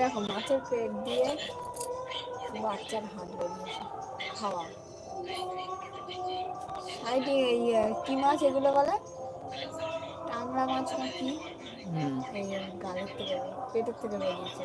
দেখো মাছের পেট দিয়ে বাচ্চার হাত বেরিয়েছে খাওয়া সাইডে আহ, কি মাছ এগুলো বলে? টাংরা মাছ না কি? এই গালের থেকে পেটের থেকে বেরিয়েছে।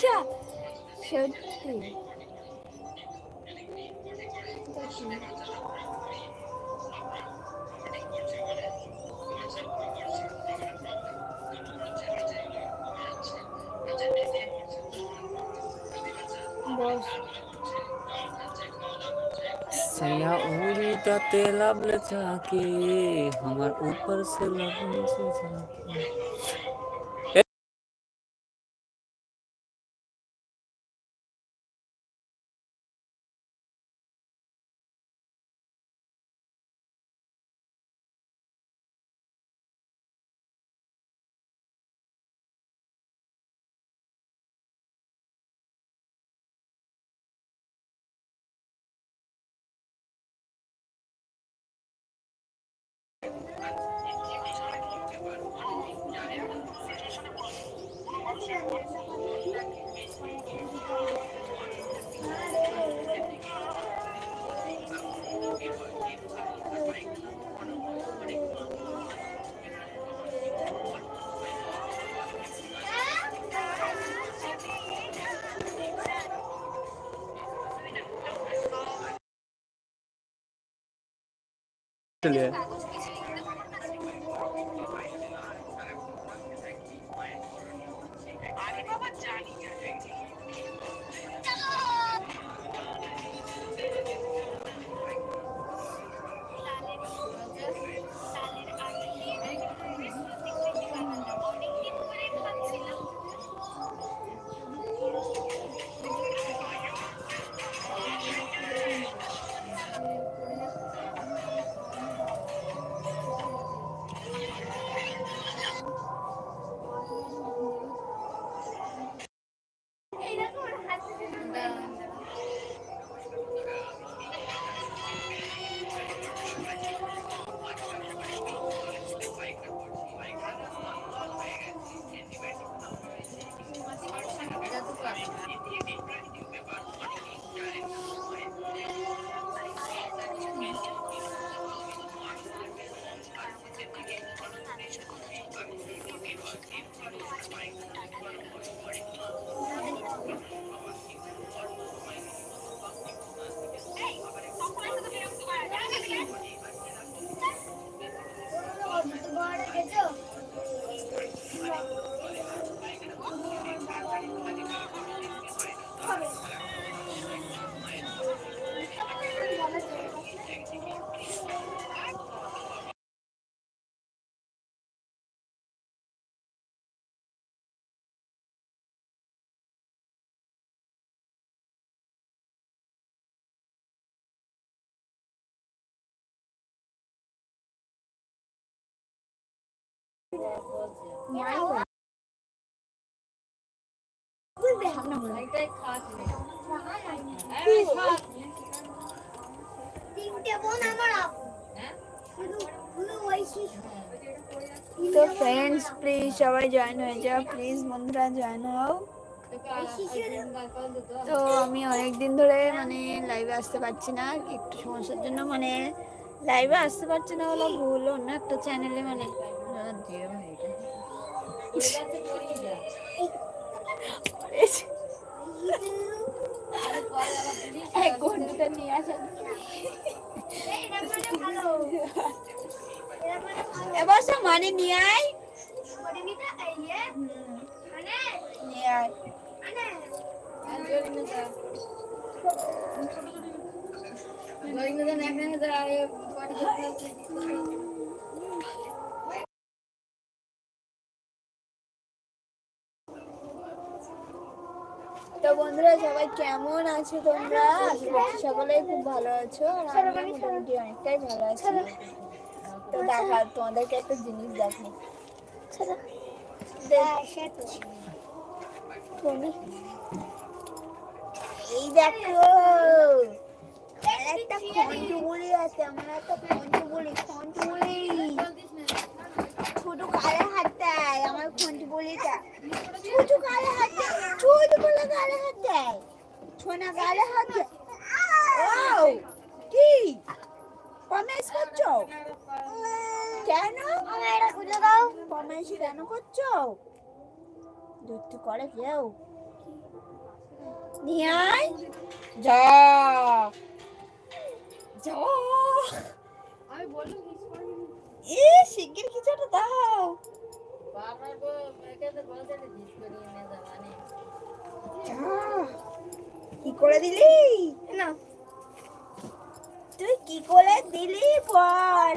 क्या? सच्ची सैया उड़ी तते लब लचाके हमार ऊपर से लब से जाके। 谢 তো ফ্রেন্ডস প্লিজ সবাই জয়েন হয়ে যাও প্লিজ বন্ধুরা জয়েন হও। তো আমি অনেক দিন ধরে মানে লাইভে আসতে পারছি না, একটু সমস্যার জন্য মানে লাইভে আসতে পারছি না হলো ভুল, অন্য একটা চ্যানেলে মানে এক ঘণ্টা নিয়ে আসা এবার সব মানে নিয়ে আয় নিয়ে আয় তো বন্ধুরা সবাই কেমন আছো তোমরা? সকলেই খুব ভালো আছো আর আমি মোটামুটি অনেকটাই ভালো আছি। তো দেখা তোমাদেরকে একটা জিনিস দেখো। এই দেখো। একটা খন্টু বলি আছে আমার একটা খন্টু বলি খন্টু বলি ছোট কালে হাতটায় আমার খন্টু বলিটা। ছোট কালে হাত দেয় ছোট বলে কালে হাত দেয়। ছোনা কালে হাত দেয়। ও কি? কমেন্স করছ? কেন? আমার এটা খুলে দাও কমেন্স কেন করছ? দুধ করে কেউ। নিয়ে আয়। যা। যা। এ শিগগির কিছুটা দাও। কি করে দিলি? না। তুই কি করে দিলি বল?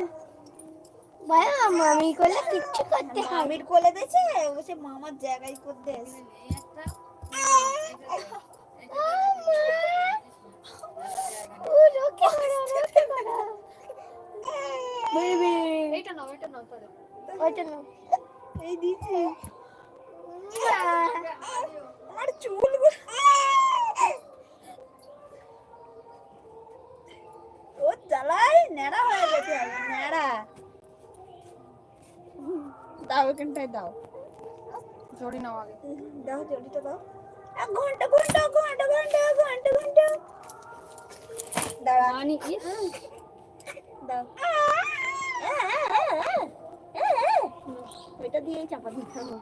ভাইয়া মামি করলে কিচ্ছু করতে মামির কোলে দিয়েছে? বসে মামার জায়গায় করতে এসে ওইটা নাও। এই দিচ্ছি। আমার চুল ও জ্বালাই ন্যাড়া হয়ে গেছে ন্যাড়া। দাও এখানটায় দাও। জড়ি নাও আগে। দাও দাও। এক ঘণ্টা ঘণ্টা ঘণ্টা ঘণ্টা ঘণ্টা ঘণ্টা। দাঁড়া। রানী ইস দাও। ওইটা দিয়েই চাপা দিতে হবে।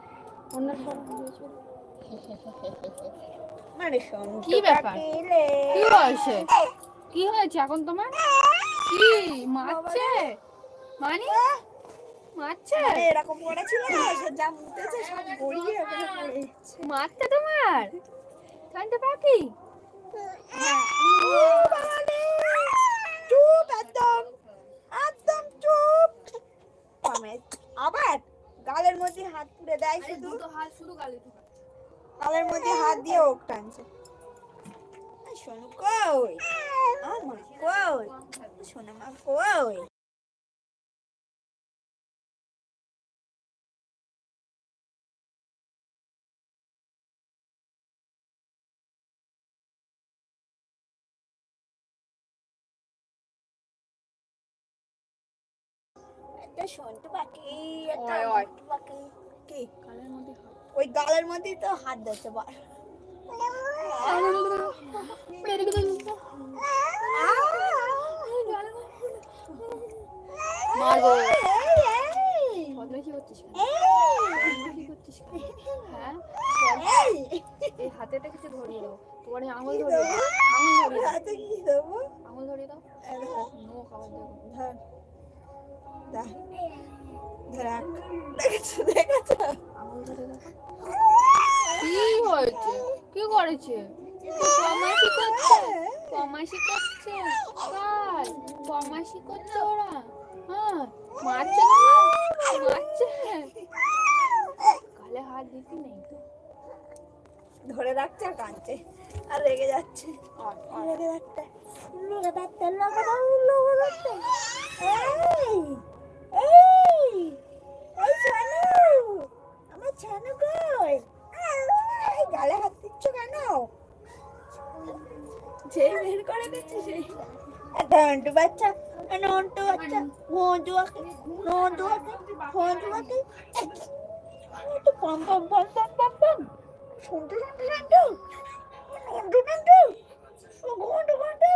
অন্য মানে কি ব্যাপার? কি হয়েছে? কি হয়েছে এখন তোমার? কি মারছে? মানে? মারছে? এরকম করেছিল যা মুতেছে সব গড়িয়ে ওখানে পড়ে যাচ্ছে। মারছে তোমার? কানতে পাখি? চুপ একদম। একদম চুপ। আবার গালের মধ্যে হাত পুড়ে দেয় শুধু। হাত শুধু গালে গালের মধ্যে হাত দিয়ে ওক টানছে। শোনো কই? আমার কই? শোনো মা কই? একটা সন্টু পাখি একটা ওই, ওই। সন্টু পাখি। কি? গালের মধ্যে ওই গালের মধ্যেই তো হাত দিচ্ছে বার মাগো। বদমাইশি করছিস বদমাইশি করছিস হ্যাঁ এই, এই হাতেটা কিছু ধরিয়ে দাও। তোমার আঙুল ধরিয়ে দাও। ধরিয়ে? আঙুল ধরিয়ে দাও। নো খাবার দেবো। রাখ। দেখেছ, দেখেছ? দাও কি হয়েছে? কি করেছে? কমাসি করছে? কমাসি করছে? কাল কমাসি করছে ওরা? হ্যাঁ মারছে না? মারছে? গালে হাত দিতে নেই তো। ধরে রাখছে আর কাঁদছে। আর রেগে যাচ্ছে। রেগে যাচ্ছে। যাচ্ছে। রেগে যাচ্ছে। এই এই ছানু আমার ছানু কই এই গালে হাত দিচ্ছ কেন? যেই বের করে দিচ্ছে সেই। নন্টু বাচ্চা নন্টু বাচ্চা আকে নন্টু আকে মন্টু তো পম পম পম পম পম পম। শুনতে শুনতে শুনতে শুনতে শুনতে